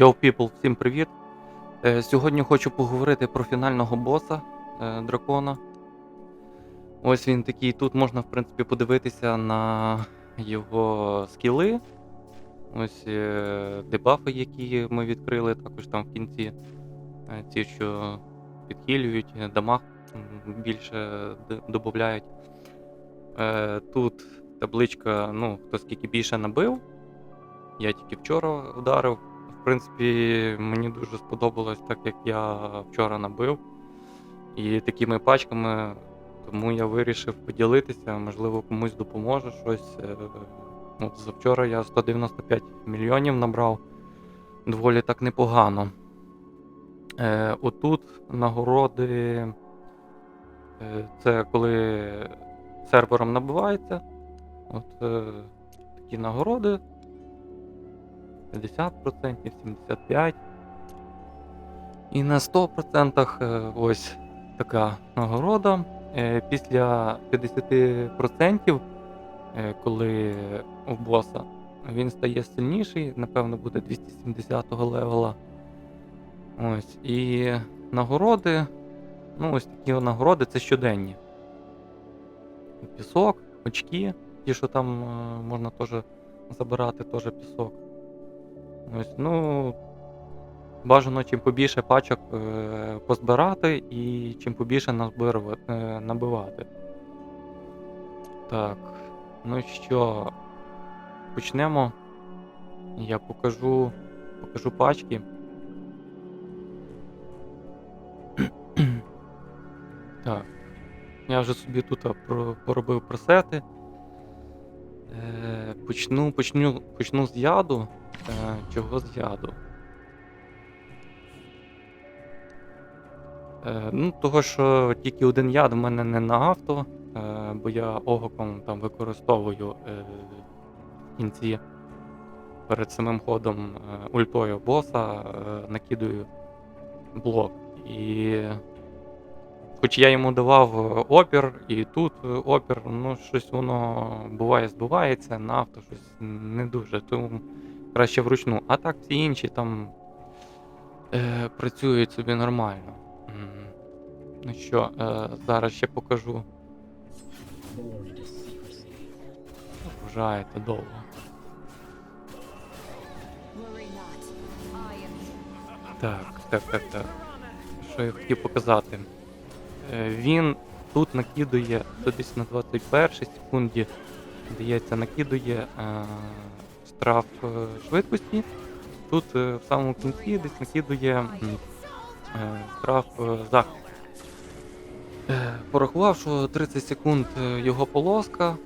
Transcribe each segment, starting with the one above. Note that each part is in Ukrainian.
Йоу, people, всім привіт! Е, Сьогодні хочу поговорити про фінального боса е, дракона. Ось він такий. Тут можна, в принципі, подивитися на його скіли. Ось е, дебафи, які ми відкрили, також там в кінці. Ті, що підхилюють, дамаг більше додають. Тут табличка, ну, хто скільки більше набив. Я тільки вчора вдарив. В принципі, мені дуже сподобалось, так як я вчора набив. І такими пачками, тому я вирішив поділитися, можливо, комусь допоможе щось. Е, От завчора я 195 мільйонів набрав. Доволі так непогано. Е, отут нагороди. е, Це коли сервером набивається. От е, такі нагороди. 50%, 75%. І на 100% е, ось така нагорода. Е, Після 50%, е, коли у боса він стає сильніший, напевно, буде 270 го левела. Ось. І нагороди. Ну, ось такі нагороди це щоденні. Пісок, очки, ті, що там можна теж забирати, теж пісок. Ось, ну, бажано чим побільше пачок е, позбирати і чим побільше е, набивати. Так, ну що, почнемо. Я покажу, покажу пачки. так. Я вже собі тут поробив пресети. Е, почну, почну, почну з яду. Е, чого з яду? Е, ну, того, що тільки один яд в мене не на авто, е, бо я огоком там використовую е, в кінці перед самим ходом е, ультою боса, е, накидаю блок. І хоч я йому давав е, опір, і тут е, опір, ну щось воно буває збивається, на авто щось не дуже. Тому краще вручну. А так всі інші там е, працюють собі нормально. Ну що, е, зараз ще покажу. Вважаєте довго. Так, так, так, так. Що я хотів показати? Е, Він тут накидує, то десь на 21 секунді, здається, накидує е, штраф е, швидкості. Тут е, в самому кінці десь накидує штраф е, захисту. Порахував, що 30 секунд його полоска.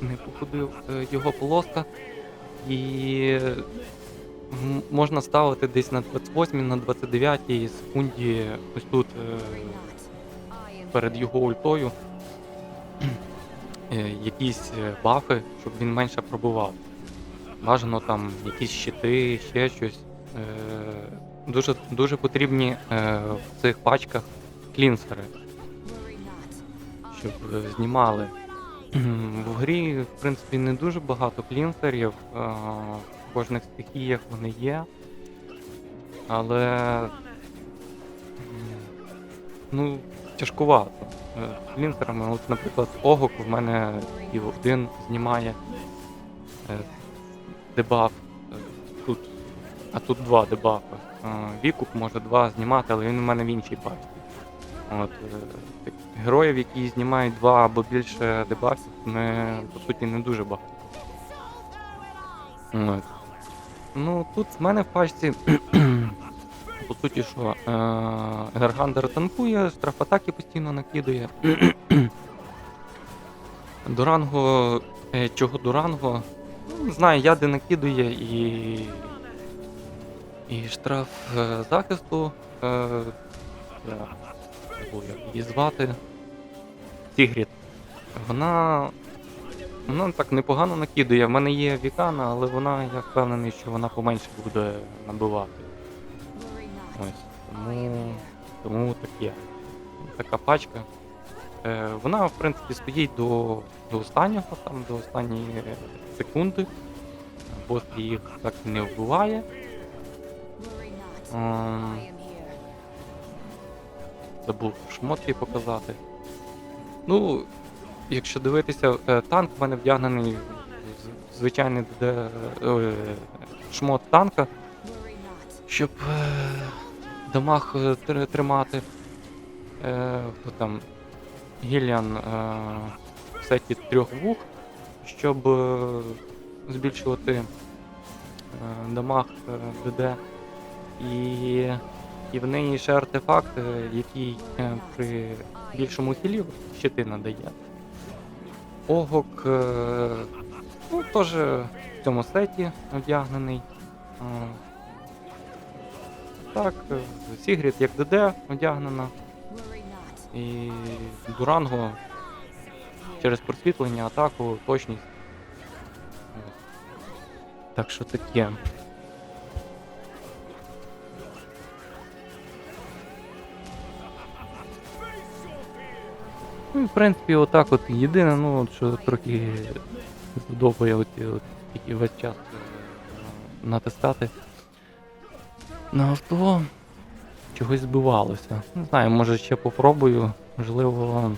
Не походив його полоска. І Можна ставити десь на 28 на 29 секунді ось тут перед його ультою якісь е, бафи, щоб він менше пробував. Бажано там якісь щити, ще щось. Е, Дуже, дуже потрібні е, в цих пачках клінсери, щоб е, знімали. В грі, в принципі, не дуже багато клінсерів. е, В кожних стихіях вони є. Але. Ну, тяжкувато. Е, з Клінсерами, от, наприклад, Огок в мене і один знімає е, дебаф. е, Тут, а тут два дебафи. Е, Вікуп може два знімати, але він у мене в іншій пачці. От, е, героїв, які знімають два або більше дебафів, не, по суті не дуже багато. От. Ну, тут в мене в пачці, по суті, що е, Енергандер танкує, штраф атаки постійно накидує. Дуранго. Е, чого Дуранго? Ну, знаю, яди накидує і. І штраф е, захисту. Е, як її звати. Сігріт. Вона. Вона так непогано накидує. В мене є Вікана, але вона, я впевнений, що вона поменше буде набивати. Ось. Тому, тому таке. Така пачка. Е, вона, в принципі, стоїть до, до останнього, там, до останньої секунди. Бос їх так не вбиває. Ем, забув шмотки показати. Ну, якщо дивитися, е, танк в мене вдягнений звичайний де, е, шмот танка, щоб дамаг е, тр- тримати. Е, хто там Гіллян е, в сеті трьох вух, щоб е, збільшувати е, дамаг е, ДД. І, і в неї ще артефакт, е, який е, при більшому хілі щити надає. Огок е, ну, теж в цьому сеті одягнений. Е, Так, Сігрід як ДД одягнена. І Дуранго через просвітлення, атаку, точність. Так що таке. Ну, в принципі, отак от єдине, ну, от, що трохи здобує от, от, весь час е, натискати на авто чогось збивалося. Не знаю, може ще попробую, можливо,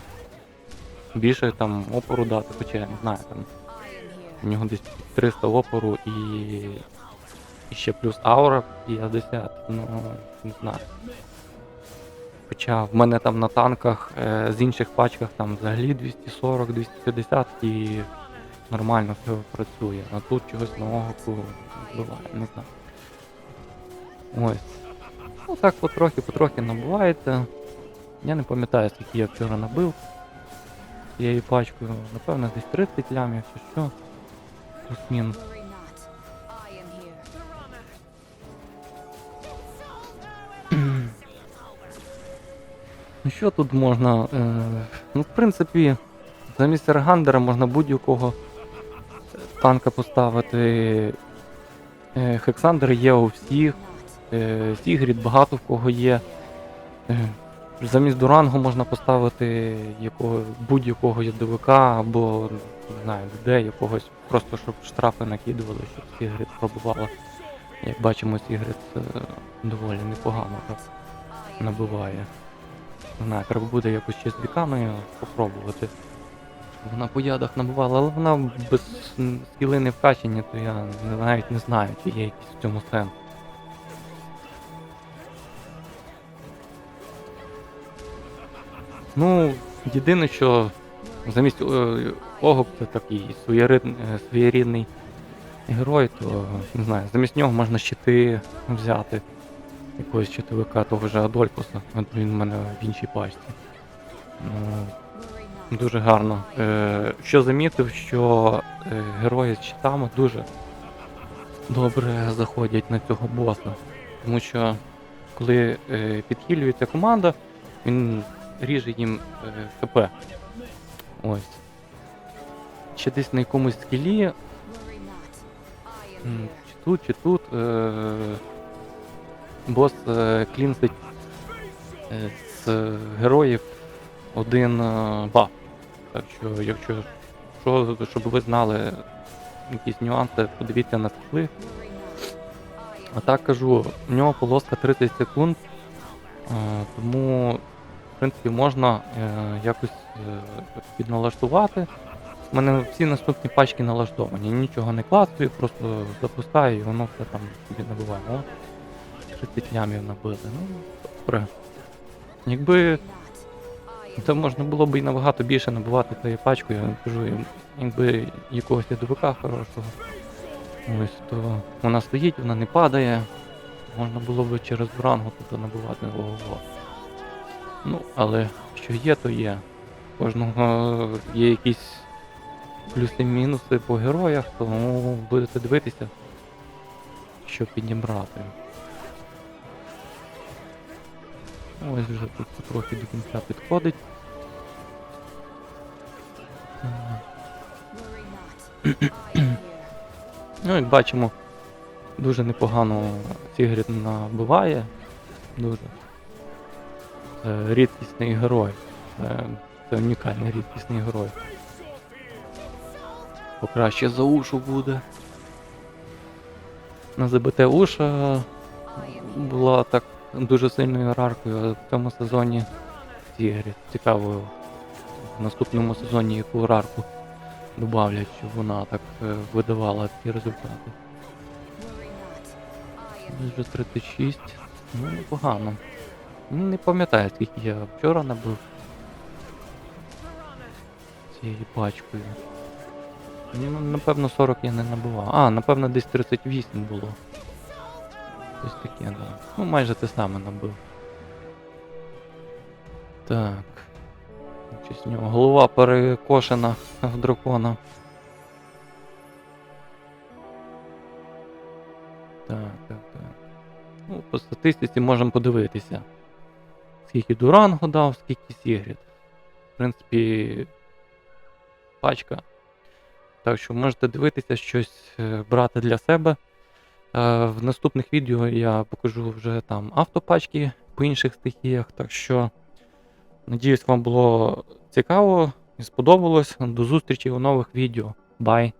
більше там опору дати, хоча я не знаю, там у нього десь 300 опору і, і ще плюс аура 50, ну не знаю. Хоча в мене там на танках е, з інших пачках там взагалі 240-250 і нормально все працює. А тут чогось на огоку вбиває, не знаю. Ось. Ну так потрохи, потрохи набувається. Я не пам'ятаю, скільки я вчора набив цією пачкою. Напевно, десь 30 лямів чи що. Плюс-мінус. Ну що тут можна? Е, ну, в принципі, замість Ергандера можна будь-якого танка поставити. Е, Хександер є у всіх. Not. Е, багато в кого є. Е, Замість Дурангу можна поставити якого, будь-якого ядовика або не знаю, де якогось, просто щоб штрафи накидували, щоб Сігрід пробувала. Як бачимо, Сігрід е, доволі непогано так набиває. Не знаю, треба буде якось ще з віками попробувати. Щоб вона по ядах набивала, але вона без скіли не вкачені, то я навіть не знаю, чи є якийсь в цьому сенс. Ну, єдине, що замість е, Огоп це такий своєрид- е, своєрідний герой, то не знаю, замість нього можна щити взяти якогось щитовика того же Адольфуса. Він в мене в іншій пачці. Ну, дуже гарно. Е, що замітив, що герої з щитами дуже добре заходять на цього боса. Тому що коли підхилюється команда, він ріже їм е, ХП. Ось. Ще десь на якомусь скілі. Чи тут, чи тут е- бос е- клінсить е- з героїв один е- баф. Так що, якщо що, щоб ви знали якісь нюанси, подивіться на. I А так кажу, в нього полоска 30 секунд, е, тому в принципі можна е, якось е, підналаштувати. У мене всі наступні пачки налаштовані, нічого не клацаю, просто запускаю і воно все там собі набиває. О, 30 лямів набили. Ну, добре. Якби. Це можна було б і набагато більше набивати цією пачкою, я кажу, якби якогось ядовика хорошого. Ось то вона стоїть, вона не падає. Можна було б через брангу тут набивати ого. Ну, але що є, то є. Кожного є якісь плюси-мінуси по героях, тому будете дивитися, що підібрати. Ось вже тут трохи до кінця підходить. Ну, як бачимо, дуже непогано Сігрід набиває. Дуже. Це рідкісний герой. Це, це унікальний рідкісний герой. Покраще за ушу буде. На ЗБТ уша була так дуже сильною раркою, в цьому сезоні Сігрі. Цікаво в наступному сезоні яку рарку добавлять, щоб вона так е, видавала такі результати. Вже 36. Ну, непогано. Ну, Не пам'ятаю, скільки я вчора набив цією пачкою. Ну, напевно, 40 я не набивав. А, напевно, десь 38 було. Щось таке, да. Ну, майже те саме набив. Так. Щось нього голова перекошена в дракона. Так, так, так. Ну, по статистиці можемо подивитися. Скільки Дуранго дав, скільки Сігрід. В принципі, пачка. Так що можете дивитися щось е, брати для себе. Е, В наступних відео я покажу вже там автопачки по інших стихіях. Так що, надіюсь, вам було цікаво і сподобалось. До зустрічі у нових відео. Бай!